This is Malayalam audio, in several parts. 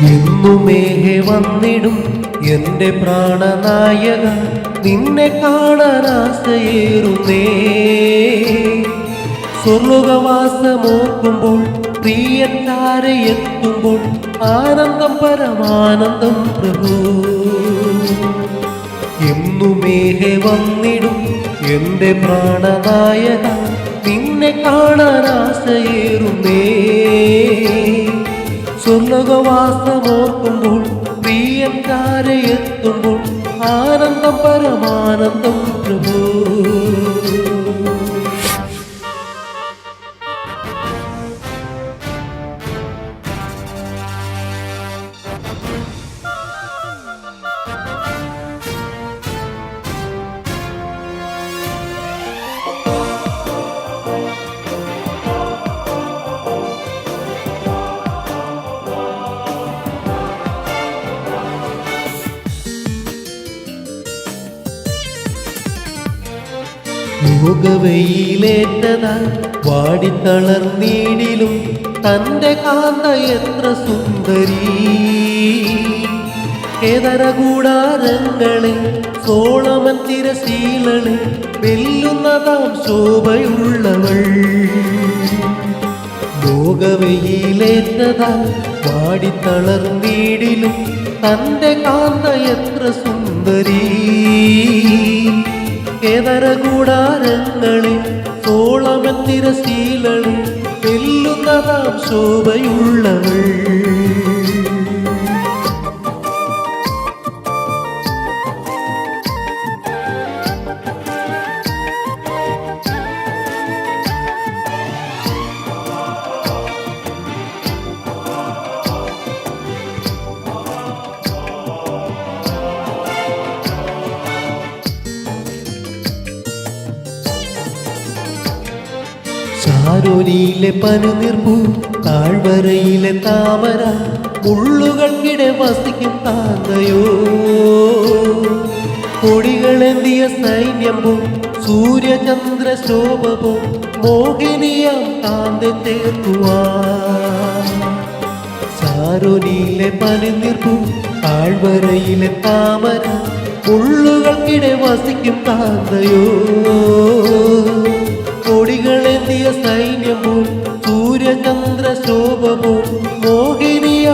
എന്നുമേഹെ വന്നിടും എന്റെ പ്രാണനായക. നിന്നെ കാണാൻ ആശയേറുന്നേ സ്വർലോകവാസമോക്കുമ്പോൾ ആനന്ദം പരമാനന്ദം പ്രഭു. എന്നുമേഹെ വന്നിടും എന്റെ പ്രാണനായക. നിന്നെ കാണാൻ ആശയേറുന്നേ സ്വർലോകവാസമോർക്കുമ്പോൾ പ്രിയക്കാരെ എത്തുമ്പോൾ ആനന്ദം പരമാനന്ദം പ്രഭു. ലോകവെയിലേറ്റതാ വാടിത്തളർന്നീടിലും തന്റെ കാന്ത എത്ര സുന്ദരി. ഏതര കൂടാരങ്ങളെ സോളമൻ തിരശീലളെ വെല്ലുന്നതാം ശോഭയുള്ളവൾ. ലോകവെയിലേറ്റതാ വാടിത്തളർന്നീടിലും തന്റെ കാന്ത എത്ര സുന്ദരി. ഏതര കൂടാരങ്ങളിൽ സോളമൻ ശീലളിൽ വെല്ലുന്നതാം ശോഭയുള്ളവൾ. ചാരോലിയിലെ പനുനിർപ്പു താഴ്വരയിലെ താമര മുള്ളുകൾക്കിടെ വസിക്കും താന്തയോ കൊടികളെന്തിയ സൈന്യം സൂര്യചന്ദ്ര ശോഭ മോഹിനിയം തേർക്കുവാ ചാരോലിയിലെ പനിനിർപ്പു താഴ്വരയിലെ താമര മുള്ളുകൾക്കിടെ വസിക്കും കാന്തയോ കൊടികളെന്തിയ സൈന്യം പോൽ സൂര്യചന്ദ്ര ശോഭ മോഹിനിയ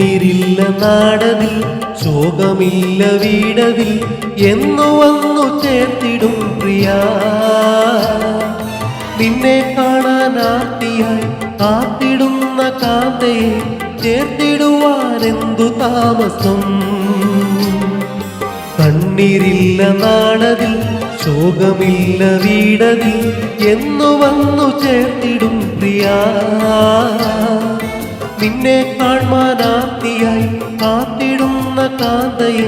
കണ്ണീരില്ല നാടതിൽ ശോകമില്ല വീടതിൽ എന്നു വന്നു ചേർത്തിടും പ്രിയ. നിന്നെ കാണാൻ ആർത്തിയായി കാത്തിടുന്ന കാന്തയെ ചേർത്തിടുവാൻ എന്തു താമസം? കണ്ണീരില്ല നാടതിൽ ശോകമില്ല വീടതിൽ എന്നു വന്നു ചേർത്തിടും പ്രിയ. നിന്നെ കാൺമാനാത്തിയായി കാത്തിടുന്ന കാന്തയെ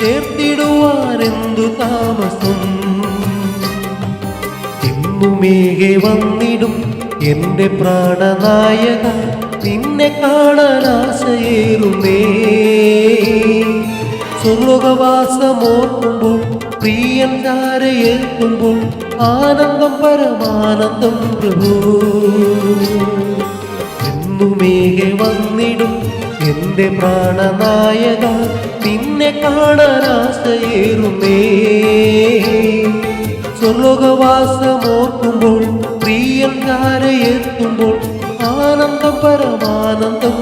ചേർത്തിടുവാരെന്തു താമസം? എന്നുമേകെ വന്നിടും എന്റെ പ്രാണനായക നിന്നെ ആശയേറുന്നേ സ്വർലോകവാസമോർക്കുമ്പോൾ പ്രിയൻ ചാരയേൽക്കുമ്പോൾ ആനന്ദം പരമാനന്ദം പ്രഭു. എന്നുമേകെ വന്നിടും എന്റെ പ്രാണനായക. നിന്നെ കാണാൻ ആശയേറുന്നേ സ്വർലോകവാസമോർക്കുമ്പോൾ പ്രിയൻ ചാരയെത്തുമ്പോൾ ആനന്ദം പരമാനന്ദം